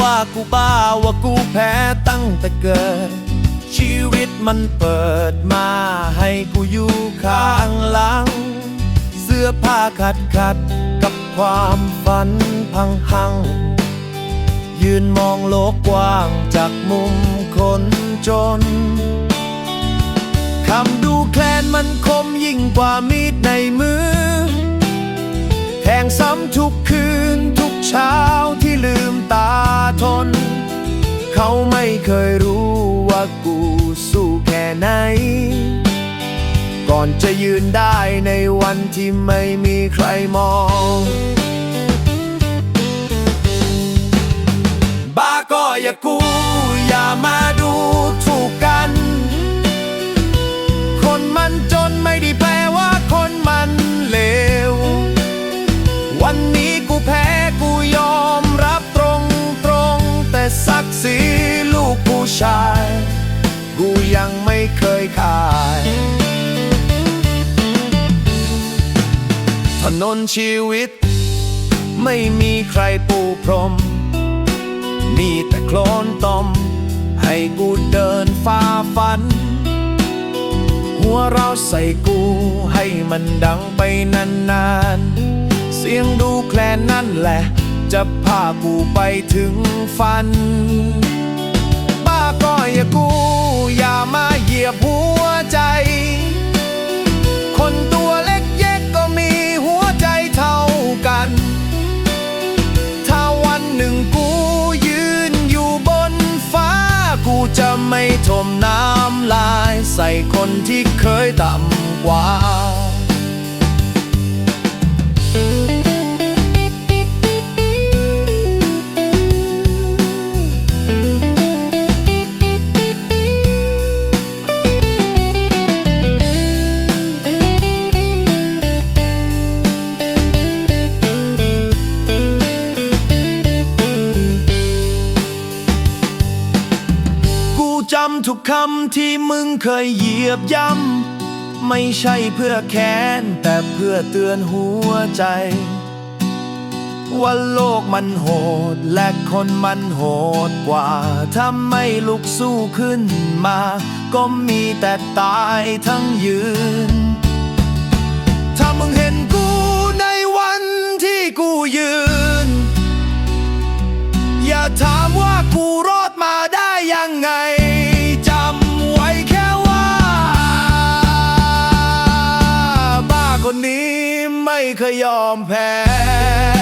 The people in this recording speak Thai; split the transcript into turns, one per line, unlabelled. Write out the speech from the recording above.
ว่ากูบ้าว่ากูแพ้ตั้งแต่เกิด ชีวิตมันเปิดมาให้กูอยู่ข้างหลัง เสื้อผ้าขัดขัดกับความฝันพังพัง ยืนมองโลกกว้างจากมุมคนจนคำดูแคลนมันคมยิ่งกว่ามีดในมือ แทงซ้ำทุกคืน เคยรู้ว่ากูสู้แค่ไหน ก่อนจะยืนได้ในวันที่ไม่มีใครมองบ้าก็อย่ากูอย่ามา เคยขาย ถนนชีวิต ไม่มีใครปูพรม มีแต่โคลนตม ให้กูเดินฝ่าฟัน หัวเราใส่กูให้มันดังไปนานๆ เสียงดูแคลนนั่นแหละ จะพากูไปถึงฝัน บ้าก็อย่ากู จะไม่ทมน้ำลาย ใส่คนที่เคยต่ำกว่า ทุกคำที่มึงเคยเหยียบย่ำไม่ใช่เพื่อแค้น แต่เพื่อเตือนหัวใจ ว่าโลกมันโหด และคนมันโหดกว่า ถ้าไม่ลุกสู้ขึ้นมา ก็มีแต่ตายทั้งยืน ถ้ามึงเห็นกู เคยยอมแพ้